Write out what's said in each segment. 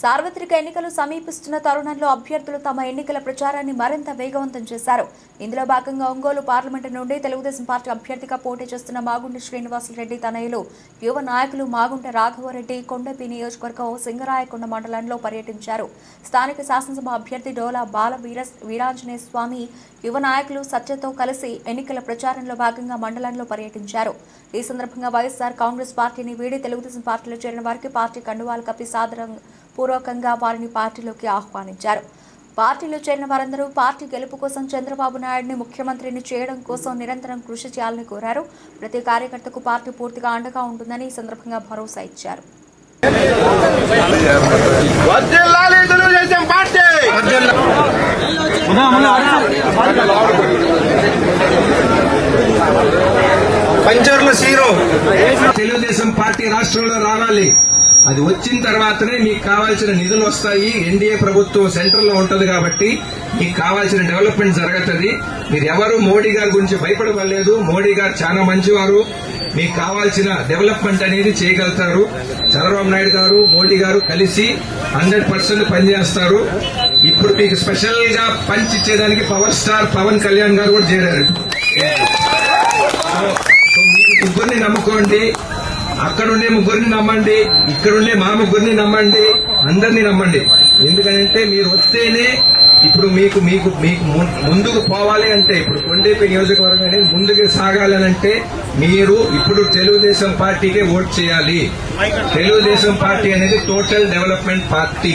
సార్వత్రిక ఎన్నికలు సమీపిస్తున్న తరుణంలో అభ్యర్థులు తమ ఎన్నికల ప్రచారాన్ని మరింత వేగవంతం చేశారు. ఇందులో భాగంగా ఒంగోలు పార్లమెంటు నుండి తెలుగుదేశం పార్టీ అభ్యర్థిగా పోటీ చేస్తున్న మాగుంట శ్రీనివాసరెడ్డి తనయులు యువ నాయకులు మాగుంట రాఘవరెడ్డి కొండపి నియోజకవర్గం సింగరాయకొండ మండలంలో పర్యటించారు. స్థానిక శాసనసభ అభ్యర్థి డోలా బాల వీర వీరాంజనేయ స్వామి యువ నాయకులు సత్యతో కలిసి ఎన్నికల ప్రచారంలో భాగంగా మండలంలో పర్యటించారు. ఈ సందర్భంగా వైఎస్ఆర్ కాంగ్రెస్ పార్టీని వీడి తెలుగుదేశం పార్టీలో చేరిన వారికి పార్టీ కండువాలు కప్పి సాదరంగా పూర్వకంగా వారిని పార్టీలోకి ఆహ్వానించారు. పార్టీలో చేరిన వారందరూ పార్టీ గెలుపు కోసం చంద్రబాబు నాయుడిని ముఖ్యమంత్రిని చేయడం కోసం నిరంతరం కృషి చేయాలని కోరారు. ప్రతి కార్యకర్తకు పార్టీ పూర్తిగా అండగా ఉంటుందని ఈ సందర్భంగా భరోసా ఇచ్చారు. పంచర్ల సీరో. తెలుగుదేశం పార్టీ రాష్ట్రంలో రావాలి. అది వచ్చిన తర్వాతనే మీకు కావాల్సిన నిధులు వస్తాయి. ఎన్డీఏ ప్రభుత్వం సెంటర్లో ఉంటది కాబట్టి మీకు కావాల్సిన డెవలప్మెంట్ జరుగుతుంది. మీరు ఎవరు మోడీ గారి గురించి భయపడవలేదు. మోడీ గారు చాలా మంచివారు. మీకు కావాల్సిన డెవలప్మెంట్ అనేది చేయగలుగుతారు. చంద్రబాబు నాయుడు గారు మోడీ గారు కలిసి హండ్రెడ్ పర్సెంట్ పనిచేస్తారు. ఇప్పుడు మీకు స్పెషల్గా పంచ్ ఇచ్చేదానికి పవర్ స్టార్ పవన్ కళ్యాణ్ గారు కూడా చేరారు. సో మీరు నమ్ముకోండి. అక్కడుండే ముగ్గురిని నమ్మండి ఇక్కడుండే మా ముగ్గురిని నమ్మండి అందరినీ నమ్మండి. ఎందుకంటే మీరు వస్తేనే ఇప్పుడు మీకు మీకు మీకు ముందుకు పోవాలి అంటే ఇప్పుడు కొండేపి నియోజకవర్గం అనేది ముందుకు సాగాలనంటే మీరు ఇప్పుడు తెలుగుదేశం పార్టీకే ఓట్ చేయాలి. తెలుగుదేశం పార్టీ అనేది టోటల్ డెవలప్మెంట్ పార్టీ.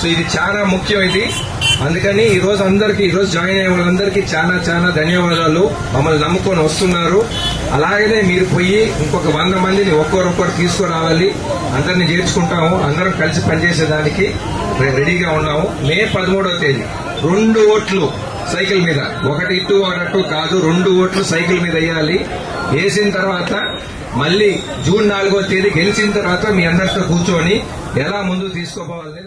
సో ఇది చాలా ముఖ్యం ఇది. అందుకని ఈ రోజు అందరికి ఈ రోజు జాయిన్ అయ్యే వాళ్ళందరికీ చాలా చాలా ధన్యవాదాలు. మమ్మల్ని నమ్ముకొని వస్తున్నారు. అలాగనే మీరు పోయి ఇంకొక వంద మందిని ఒక్కొరొక్కరు తీసుకురావాలి. అందరిని చేర్చుకుంటాము. అందరం కలిసి పనిచేసేదానికి రెడీగా ఉన్నాము. మే పదమూడవ తేదీ. రెండు ఓట్లు సైకిల్ మీద. ఒకటి ఇటు ఒకటి కాదు. రెండు ఓట్లు సైకిల్ మీద వేయాలి. వేసిన తర్వాత మళ్ళీ జూన్ నాలుగో తేదీ గెలిచిన తర్వాత మీ అందరితో కూర్చొని ఎలా ముందు తీసుకోపోవాలి